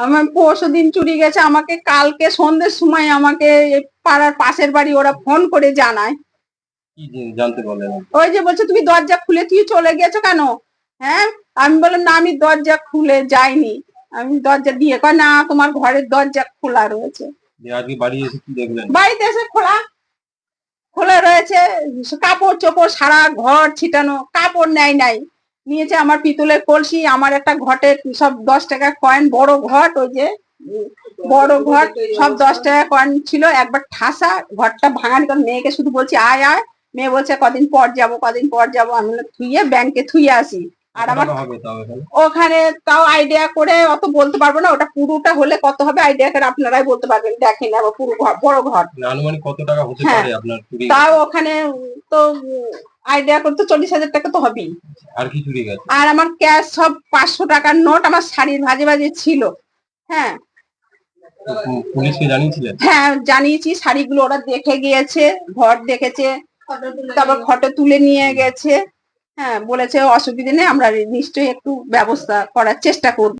আমার পরশু দিন চুরি গেছে আমাকে কালকে সন্ধ্যের সময় আমাকে পাড়ার পাশের বাড়ি ওরা ফোন করে জানায়। জানতে পারলেন ওই যে বলছে তুমি দরজা খুলে তুই চলে গেছো কেন? হ্যাঁ? আমি বললাম না আমি দরজা খুলে যাইনি। আমি দরজা দিয়ে কয় না তোমার ঘরের দরজা খোলা রয়েছে। বাড়িতে এসে খোলা। খোলা রয়েছে কাপড় চোপড় সারা ঘর ছিটানো কাপড় নেয় নাই। নিয়েছে আমার পিতলের কলসি আমার একটা ঘটের সব দশ টাকা কয়েন বড় ঘট ওই যে বড় ঘট সব দশ টাকা কয়েন ছিল। একবার ঠাসা ঘরটা ভাঙানি করে মেয়েকে শুধু বলছি আয় আয়। মেয়ে বলছে কদিন পর যাব কদিন পর যাব। আমি থুইয়ে ব্যাংকে থুইয়ে আসি। আর আমার ওখানে তাও আইডিয়া করে অত বলতে পারব না। ওটা পুরোটা হলে কত হবে আইডিয়া করে আপনারাই বলতে পারবেন। দেখেন আবার পুরো ঘর বড় ঘর মানে আনুমানিক কত টাকা হতে হ্যাঁ। পারে আপনার তাও ওখানে তো আইডিয়া করতে চল্লিশ হাজার টাকা তো হবেই। আর কি চুরি গেছে? আর আমার ক্যাশ সব পাঁচশো টাকার নোট আমার শাড়ির ভাজে ভাজে ছিল। হ্যাঁ। পুলিশকে জানিয়েছিলেন? হ্যাঁ জানিয়েছি শাড়িগুলো ওরা দেখে গিয়েছে ঘর দেখেছে তারপর ফটো তুলে নিয়ে গেছে। হ্যাঁ বলেছে অসুবিধে নেই আমরা নিশ্চয়ই একটু ব্যবস্থা করার চেষ্টা করব।